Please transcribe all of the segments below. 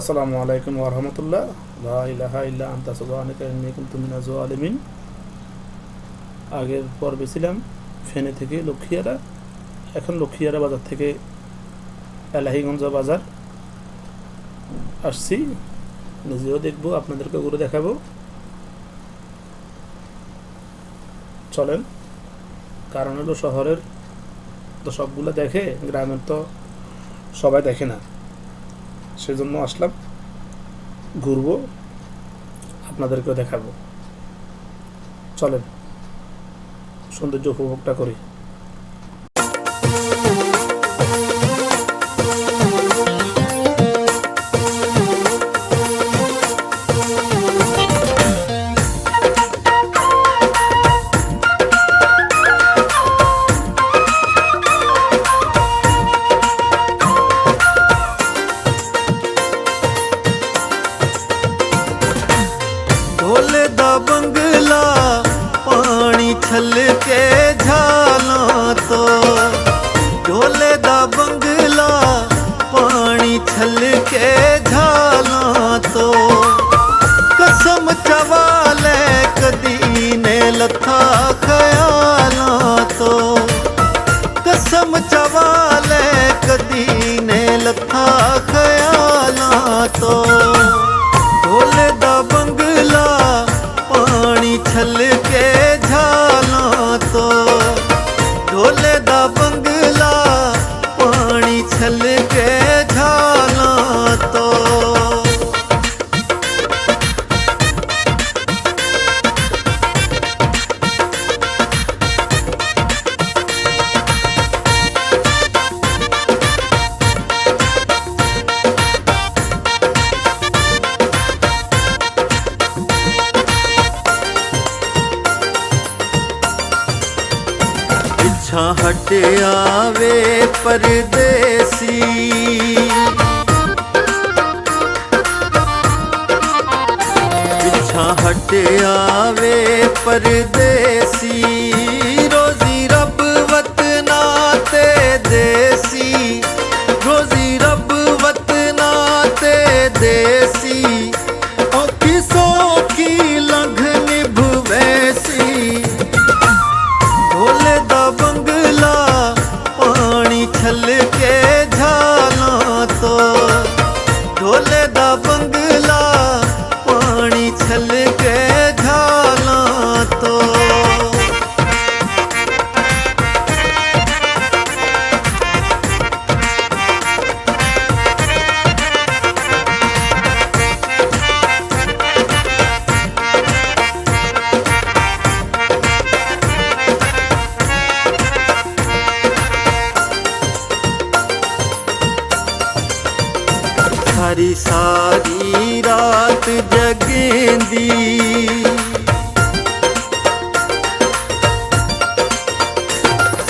আসসালামু আলাইকুম ওরহামতুল্লাহ লা ইলাহা ইল্লা আনতা, সুবহানাকা ইন্নী কুনতু মিনাজ জালিমিন আগের পর্বে ছিলাম ফেনে থেকে লক্ষ্মীয়ারা। এখন লক্ষ্মীয়ারা বাজার থেকে এলাহিগঞ্জ বাজার আসছি। নিজেও দেখব আপনাদেরকে ঘুরে দেখাবো। চলেন, কারণ হলো শহরের তো সবগুলো দেখে, গ্রামের তো সবাই দেখে না। সেজন্য আসলাম। ঘুরবো আপনাদেরকেও দেখাবো। চলেন সৌন্দর্য উপভোগটা করি। ਝਾਲਾਂ ਤੋਂ। ਢੋਲੇ ਦਾ ਬੰਗਲਾ ਪਾਣੀ ਛੱਲ ਕੇ ਝਾਲਾਂ ਤੋਂ। ਕਸਮ ਚਵਾ ਲੈ ਕਦੀ ਨੇ ਲੱਥਾ ਖਿਆਲਾਂ ਤੋਂ। ਕਸਮ ਚਵਾ ਲੈ ਕਦੀ ਨੇ ਲੱਥਾ ਖਿਆਲਾਂ ਤੋਂ। ਛੱਡ ਆਵੇ ਪਰਦੇਸੀ। ਪਿੱਛਾ ਹਟ ਆਵੇ ਪਰਦੇਸੀ।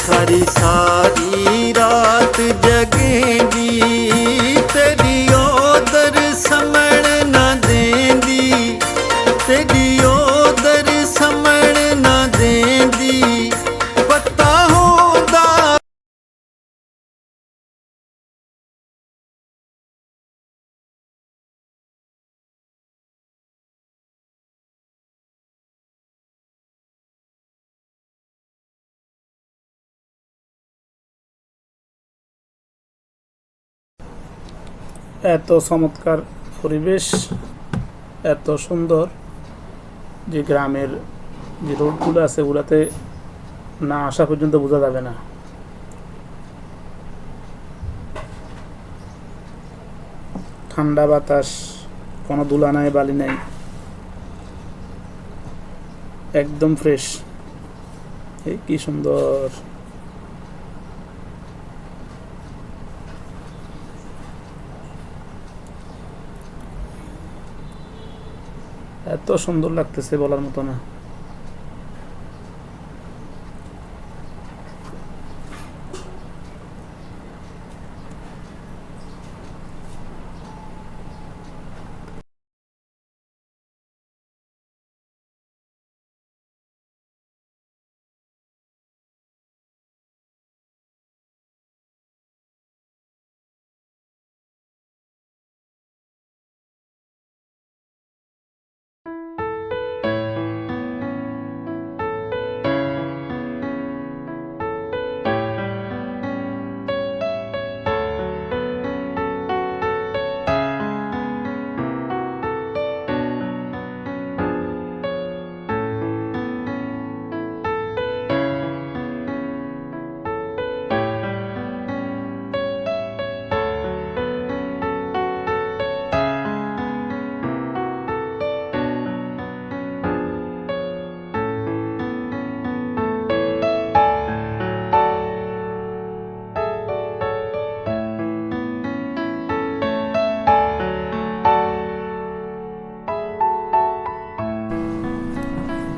ਸਾਰੀ ਸਾਰੀ ਰਾਤ ਜਗੇਂਦੀ ਤੇਰੀ ਓਦਰ ਸਮ এত চমৎকার পরিবেশ, এত সুন্দর যে গ্রামের যে রোডগুলো আছে ওগুলাতে না আসা পর্যন্ত বোঝা যাবে না। ঠান্ডা বাতাস, কোনো দুলা নাই, বালি নাই। একদম ফ্রেশ এই কি সুন্দর। এত সুন্দর লাগতেছে বলার মতো না।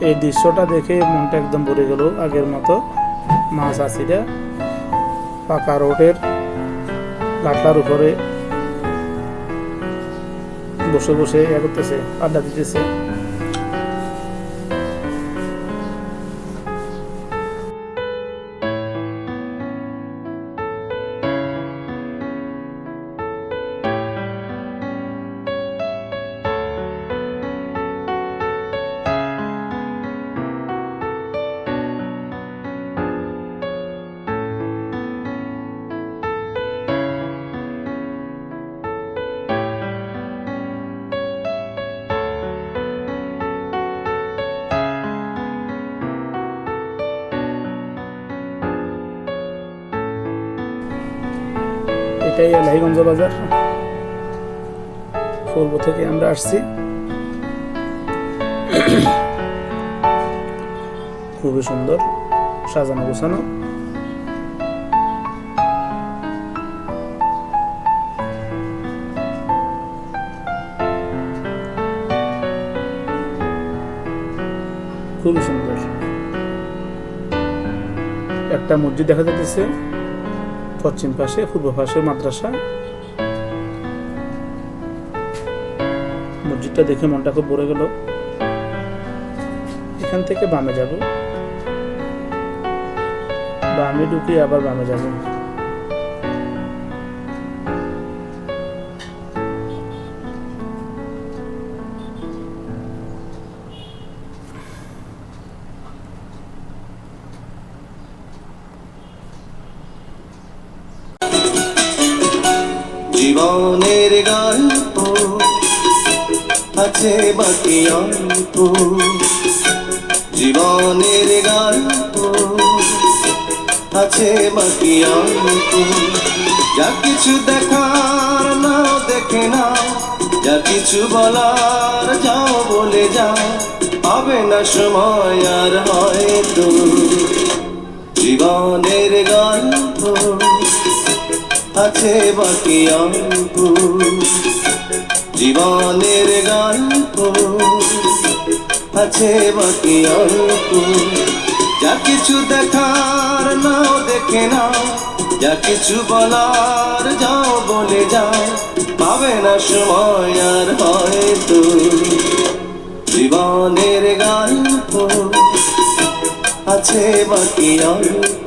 এই দৃশ্যটা দেখে মনটা একদম ভরে গেল আগের মতো। মাছ আসিটা পাকা রোডের গাটলার উপরে বসে বসে করতেছে, আড্ডা দিতেছে। এটাই এলাহিগঞ্জ বাজার। পূর্ব থেকে আমরা আসছি। খুবই সুন্দর, সাজানো গোছানো। খুবই সুন্দর। একটা মসজিদ দেখা যাচ্ছে পশ্চিম পাশে, পূর্ব পাশে মাদ্রাসা। মসজিদটা দেখে মনটা খুব ভরে গেল। এখান থেকে বামে যাব। বামে ঢুকে আবার বামে যাব। জীবনের গল্প আছে বাকি অল্প। জীবনের গল্প আছে বাকি অল্প। যা কিছু দেখার না দেখে না যা কিছু বলার যাও, বলে যাও। হবে না সময় আর হয় হয়তো। জীবনের গল্প আছে বাকি অল্প জীবনের গল্প আছে বাকি অল্প যা কিছু দেখার নাও, দেখে নাও। যা কিছু বলার যাও, বলে যাও। পাবে না সময় আর হয়তো। জীবনের গল্প আছে বাকি অল্প